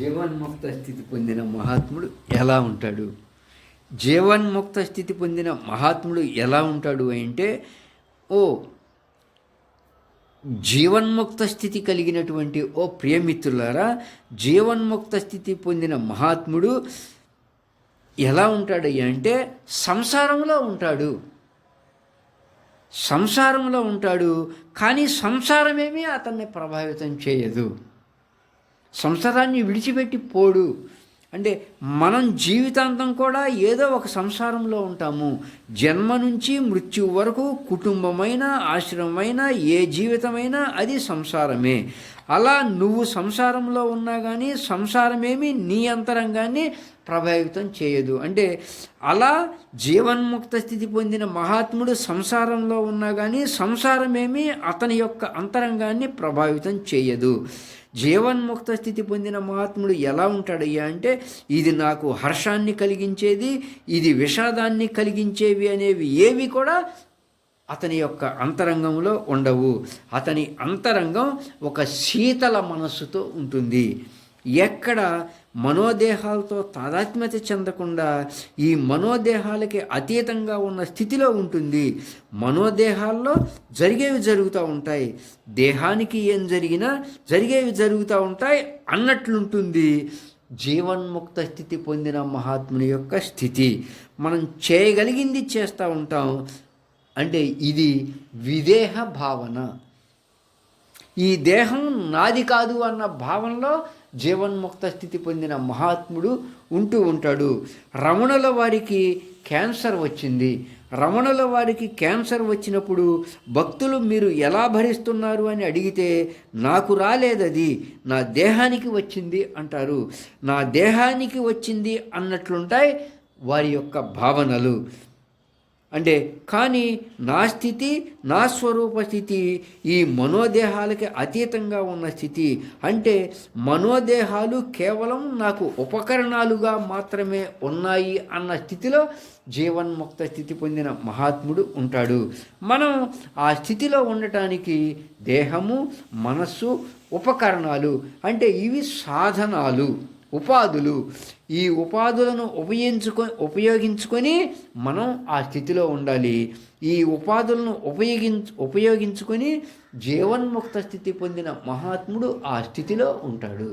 జీవన్ముక్త స్థితి పొందిన మహాత్ముడు ఎలా ఉంటాడు? జీవన్ముక్త స్థితి పొందిన మహాత్ముడు ఎలా ఉంటాడు అంటే ఓ జీవన్ముక్త స్థితి కలిగినటువంటి ఓ ప్రియమిత్రులారా జీవన్ముక్త స్థితి పొందిన మహాత్ముడు ఎలా ఉంటాడయ్యా అంటే సంసారంలో ఉంటాడు. సంసారంలో ఉంటాడు కానీ సంసారమేమీ అతన్ని ప్రభావితం చేయదు. సంసారాన్ని విడిచిపెట్టి పోడు. అంటే మనం జీవితాంతం కూడా ఏదో ఒక సంసారంలో ఉంటాము. జన్మ నుంచి మృత్యు వరకు కుటుంబమైన ఆశ్రమమైన ఏ జీవితమైనా అది సంసారమే. అలా నువ్వు సంసారంలో ఉన్నా కానీ సంసారమేమి నీ అంతరంగాన్ని ప్రభావితం చేయదు. అంటే అలా జీవన్ముక్త స్థితి పొందిన మహాత్ముడు సంసారంలో ఉన్నా కానీ సంసారమేమి అతని యొక్క అంతరంగాన్ని ప్రభావితం చేయదు. జీవన్ముక్త స్థితి పొందిన మహాత్ముడు ఎలా ఉంటాడయ్యా అంటే ఇది నాకు హర్షాన్ని కలిగించేది ఇది విషాదాన్ని కలిగించేవి అనేవి ఏవి కూడా అతని యొక్క అంతరంగంలో ఉండవు. అతని అంతరంగం ఒక శీతల మనస్సుతో ఉంటుంది. ఎక్కడ మనోదేహాలతో తాదాత్మ్యత చెందకుండా ఈ మనోదేహాలకి అతీతంగా ఉన్న స్థితిలో ఉంటుంది. మనోదేహాల్లో జరిగేవి జరుగుతూ ఉంటాయి. దేహానికి ఏం జరిగినా జరిగేవి జరుగుతూ ఉంటాయి అన్నట్లుంటుంది. జీవన్ముక్త స్థితి పొందిన మహాత్ముని యొక్క స్థితి. మనం చేయగలిగింది చేస్తూ ఉంటాం. అంటే ఇది విదేహ భావన. ఈ దేహం నాది కాదు అన్న భావనలో జీవన్ముక్త స్థితి పొందిన మహాత్ముడు ఉంటూ ఉంటాడు. రమణుల వారికి క్యాన్సర్ వచ్చింది. రమణుల వారికి క్యాన్సర్ వచ్చినప్పుడు భక్తులు మీరు ఎలా భరిస్తున్నారు అని అడిగితే నాకు రాలేదది నా దేహానికి వచ్చింది అంటారు. నా దేహానికి వచ్చింది అన్నట్లుంటాయి వారి యొక్క భావనలు. అంటే కానీ నా స్థితి నా స్వరూప స్థితి ఈ మనోదేహాలకి అతీతంగా ఉన్న స్థితి అంటే మనోదేహాలు కేవలం నాకు ఉపకరణాలుగా మాత్రమే ఉన్నాయి అన్న స్థితిలో జీవన్ముక్త స్థితి పొందిన మహాత్ముడు ఉంటాడు. మనం ఆ స్థితిలో ఉండటానికి దేహము మనస్సు ఉపకరణాలు అంటే ఇవి సాధనాలు. ఉపాధులు. ఈ ఉపాధులను ఉపయోగించుకొ ఉపయోగించుకొని మనం ఆ స్థితిలో ఉండాలి. ఈ ఉపాధులను ఉపయోగించు ఉపయోగించుకొని జీవన్ముక్త స్థితి పొందిన మహాత్ముడు ఆ స్థితిలో ఉంటాడు.